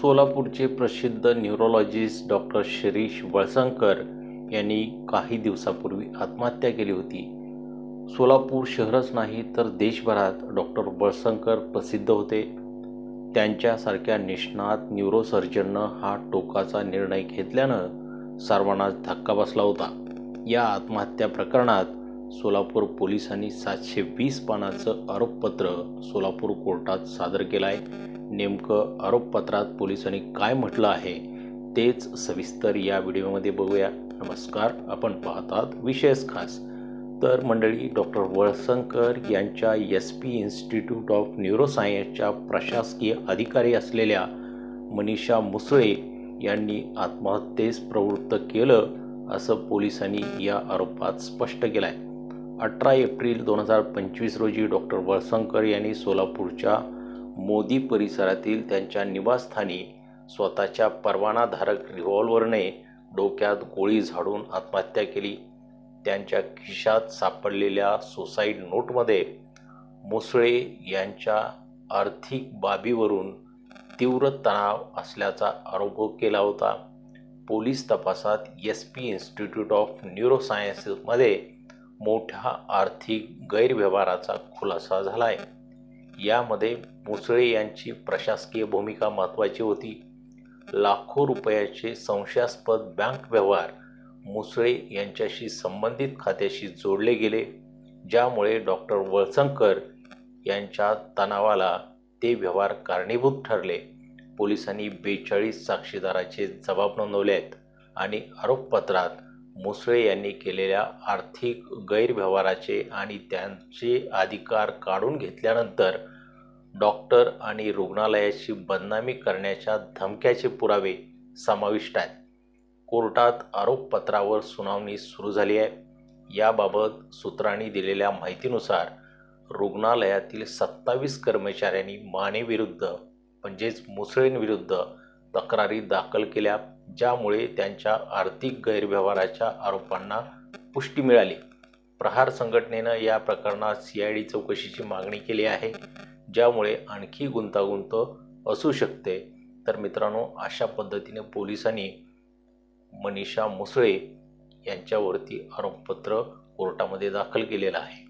सोलापूरचे प्रसिद्ध neurologist doctor Shirish Walsankar यांनी काही दिवसापूर्वी आत्महत्या केली होती. सोलापूर शहरच नाही तर देशभरात डॉक्टर वळसंकर प्रसिद्ध होते. त्यांच्यासारख्या निष्णात न्यूरोसर्जननं हा टोकाचा निर्णय घेतल्यानं सर्वांनाच धक्का बसला होता. या आत्महत्या प्रकरणात सोलापूर पोलिसांनी सातशे वीस पानाचं आरोपपत्र सोलापूर कोर्टात सादर केलं आहे नेमकं आरोपपत्रात पोलिसांनी काय म्हटलं आहे तेच सविस्तर या व्हिडिओमध्ये बघूया. नमस्कार आपण पाहतात विशेष खास. तर मंडळी डॉक्टर वळसंकर यांच्या एस पी इन्स्टिट्यूट ऑफ न्यूरोसायन्सच्या प्रशासकीय अधिकारी असलेल्या मनीषा मुसळे यांनी आत्महत्येस प्रवृत्त केलं असं पोलिसांनी या आरोपात स्पष्ट केलं आहे अठरा एप्रिल दोन हजार पंचवीस रोजी डॉक्टर वळसंकर यांनी सोलापूरच्या मोदी परिसरातील त्यांच्या निवासस्थानी स्वतःच्या परवानाधारक रिव्हॉल्वरने डोक्यात गोळी झाडून आत्महत्या केली. त्यांच्या खिशात सापडलेल्या सुसाईड नोटमध्ये मुसळे यांच्या आर्थिक बाबीवरून तीव्र तणाव असल्याचा आरोप केला होता. पोलीस तपासात एस पी इन्स्टिट्यूट ऑफ न्यूरोसायन्सेसमध्ये मोठ्या आर्थिक गैरव्यवहाराचा खुलासा झाला आहे यामध्ये मुसळे यांची प्रशासकीय भूमिका महत्त्वाची होती. लाखो रुपयाचे संशयास्पद बँक व्यवहार मुसळे यांच्याशी संबंधित खात्याशी जोडले गेले ज्यामुळे डॉक्टर वळसंकर यांच्या तणावाला ते व्यवहार कारणीभूत ठरले. पोलिसांनी बेचाळीस साक्षीदाराचे जबाब नोंदवले आहेत आणि आरोपपत्रात मुसळे यांनी केलेल्या आर्थिक गैरव्यवहाराचे आणि त्यांचे अधिकार काढून घेतल्यानंतर डॉक्टर आणि रुग्णालयाची बदनामी करण्याच्या धमक्याचे पुरावे समाविष्ट आहेत. कोर्टात आरोपपत्रावर सुनावणी सुरू झाली आहे. याबाबत सूत्रांनी दिलेल्या माहितीनुसार रुग्णालयातील सत्तावीस कर्मचाऱ्यांनी मानेविरुद्ध म्हणजेच मुसळींविरुद्ध तक्रारी दाखल केल्या. ज्यामुळे त्यांच्या आर्थिक गैरव्यवहाराच्या आरोपांना पुष्टी मिळाली. प्रहार संघटनेनं या प्रकरणात सी आय डी चौकशीची मागणी केली आहे ज्यामुळे आणखी गुंतागुंत असू शकते. तर मित्रांनो अशा पद्धतीने पोलिसांनी मनीषा मुसळे यांच्यावरती आरोपपत्र कोर्टामध्ये दाखल केलेलं आहे.